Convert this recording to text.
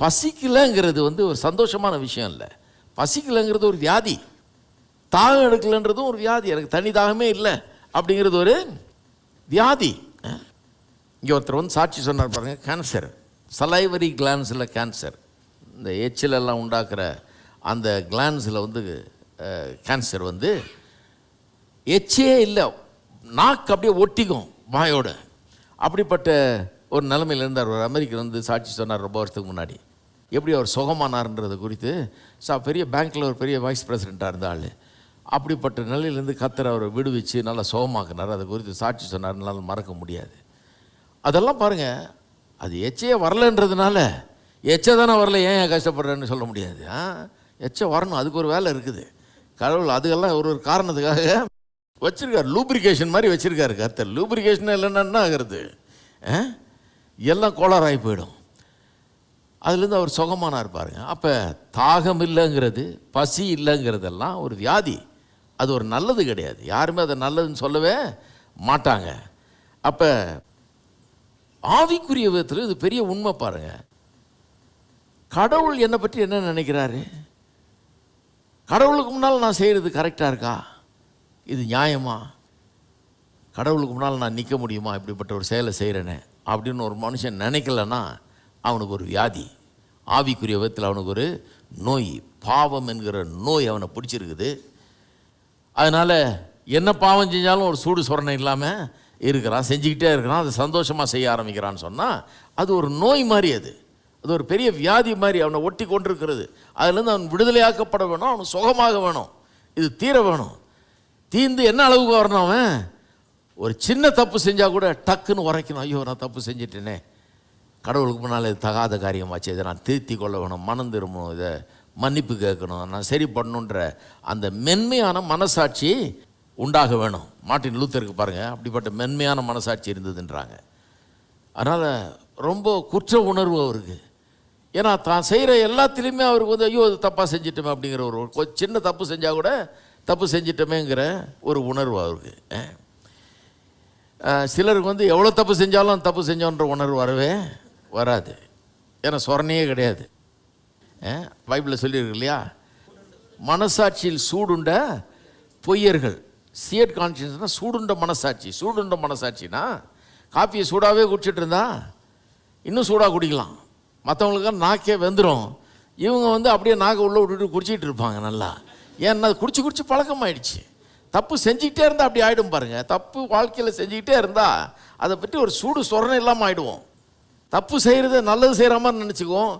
பசிக்கலைங்கிறது வந்து ஒரு சந்தோஷமான விஷயம் இல்லை. பசிக்கலைங்கிறது ஒரு வியாதி. தாகம் எடுக்கலைன்றதும் ஒரு வியாதி. எனக்கு தனி தாகமே இல்லை அப்படிங்கிறது ஒரு வியாதி. இங்கே ஒருத்தர் வந்து சாட்சி சொன்னார் பாருங்கள் கேன்சர் சலைவரி கிளான்ஸில் கேன்சர் இந்த எச்சிலெல்லாம் உண்டாக்குற அந்த கிளான்ஸில் வந்து கேன்சர் வந்து எச்சே இல்லை. நாக்கு அப்படியே ஒட்டிக்கும் வாயோடு. அப்படிப்பட்ட ஒரு நிலமையில் இருந்தார். ஒரு அமெரிக்கர் வந்து சாட்சி சொன்னார் ரொம்ப வருஷத்துக்கு முன்னாடி. எப்படி அவர் சுகமானார்ன்றது குறித்து சா பெரிய பேங்க்கில் ஒரு பெரிய வைஸ் பிரசிடெண்ட்டாக இருந்த ஆள் அப்படிப்பட்ட நிலையிலேருந்து கத்தர் அவரை விடுவிச்சு நல்லா சுகமாக்குனார். அதை குறித்து சாட்சி சொன்னார் என்னால் மறக்க முடியாது. அதெல்லாம் பாருங்கள் அது எச்சையே வரலன்றதுனால எச்சை தானே வரல ஏன் ஏன் கஷ்டப்படுறேன்னு சொல்ல முடியாது. ஆ எச்சை வரணும் அதுக்கு ஒரு வேலை இருக்குது. கடவுள் அதுக்கெல்லாம் ஒரு ஒரு காரணத்துக்காக வச்சுருக்கார் லூப்ரிகேஷன் மாதிரி வச்சுருக்காரு கத்தர். லூப்ரிகேஷன் இல்லைன்னா என்ன ஆகிறது? ஆ? எல்லாம் கோளாறாகி போயிடும். அதுலேருந்து அவர் சுகமானார் பாருங்க. அப்போ தாகம் இல்லைங்கிறது பசி இல்லைங்கிறதெல்லாம் ஒரு வியாதி. அது ஒரு நல்லது கிடையாது. யாருமே அதை நல்லதுன்னு சொல்லவே மாட்டாங்க. அப்போ ஆவிக்குரிய விதத்தில் இது பெரிய உண்மை பாருங்க. கடவுள் என்னை பற்றி என்ன நினைக்கிறாரு? கடவுளுக்கு முன்னால் நான் செய்கிறது கரெக்டாக இருக்கா? இது நியாயமா? கடவுளுக்கு முன்னால் நான் நிற்க முடியுமா? இப்படிப்பட்ட ஒரு செயலை செய்கிறேனே அப்படின்னு ஒரு மனுஷன் நினைக்கலன்னா அவனுக்கு ஒரு வியாதி. ஆவிக்குரிய விதத்தில் அவனுக்கு ஒரு நோய் பாவம் என்கிற நோய் அவனை பிடிச்சிருக்குது. அதனால் என்ன பாவம் செஞ்சாலும் ஒரு சூடு சொரணை இல்லாமல் இருக்கிறான் செஞ்சுக்கிட்டே இருக்கிறான் அதை சந்தோஷமாக செய்ய ஆரம்பிக்கிறான்னு சொன்னால் அது ஒரு நோய் மாதிரி அது. அது ஒரு பெரிய வியாதி மாதிரி அவனை ஒட்டி கொண்டிருக்கிறது. அதுலேருந்து அவன் விடுதலையாக்கப்பட வேணும் அவன் சுகமாக வேணும். இது தீர வேணும். தீர்ந்து என்ன அளவுக்கு வரணும் அவன்? ஒரு சின்ன தப்பு செஞ்சால் கூட டக்குன்னு உரைக்கணும். ஐயோ நான் தப்பு செஞ்சிட்டேனே. கடவுளுக்கு முன்னால் இது தகாத காரியமாச்சு. இதை நான் திருத்தி கொள்ள வேணும் மனம் திரும்பணும் இதை மன்னிப்பு கேட்கணும் நான் சரி பண்ணணுன்ற அந்த மென்மையான மனசாட்சி உண்டாக வேணும். மாட்டின் லூத்தருக்கு பாருங்கள் அப்படிப்பட்ட மென்மையான மனசாட்சி இருந்ததுன்றாங்க. அதனால் ரொம்ப குற்ற உணர்வு அவருக்கு. ஏன்னா தான் செய்கிற எல்லாத்துலேயுமே அவருக்கு வந்து ஐயோ தப்பாக செஞ்சிட்டோமே அப்படிங்கிற ஒரு சின்ன தப்பு செஞ்சால் கூட தப்பு செஞ்சிட்டோமேங்கிற ஒரு உணர்வு அவருக்கு. சிலருக்கு வந்து எவ்வளோ தப்பு செஞ்சாலும் தப்பு செஞ்சோன்ற உணர்வு வரவே வராது. ஏன்னா சொரணையே கிடையாது. பைபிளில் சொல்லியிருக்கு இல்லையா? மனசாட்சியில் சூடுண்ட பொய்யர்கள். சியட் கான்சியன்ஸ்னால் சூடுண்ட மனசாட்சி. சூடுண்ட மனசாட்சினா காப்பியை சூடாகவே குடிச்சிட்டு இருந்தா இன்னும் சூடாக குடிக்கலாம். மற்றவங்களுக்கு நாக்கே வெந்துடும் இவங்க வந்து அப்படியே நாக்கை உள்ளே விட்டுட்டு குடிச்சிட்டு இருப்பாங்க நல்லா. ஏன்னா அது குடிச்சு குடிச்சு பழக்கமாயிடுச்சு. தப்பு செஞ்சுக்கிட்டே இருந்தால் அப்படி ஆகிடும் பாருங்கள் தப்பு வாழ்க்கையில் செஞ்சுக்கிட்டே இருந்தால் அதை பற்றி ஒரு சூடு சொரணை இல்லாமல் ஆகிடுவோம் தப்பு செய்கிறத நல்லது செய்கிற மாதிரி நினச்சிக்குவோம்.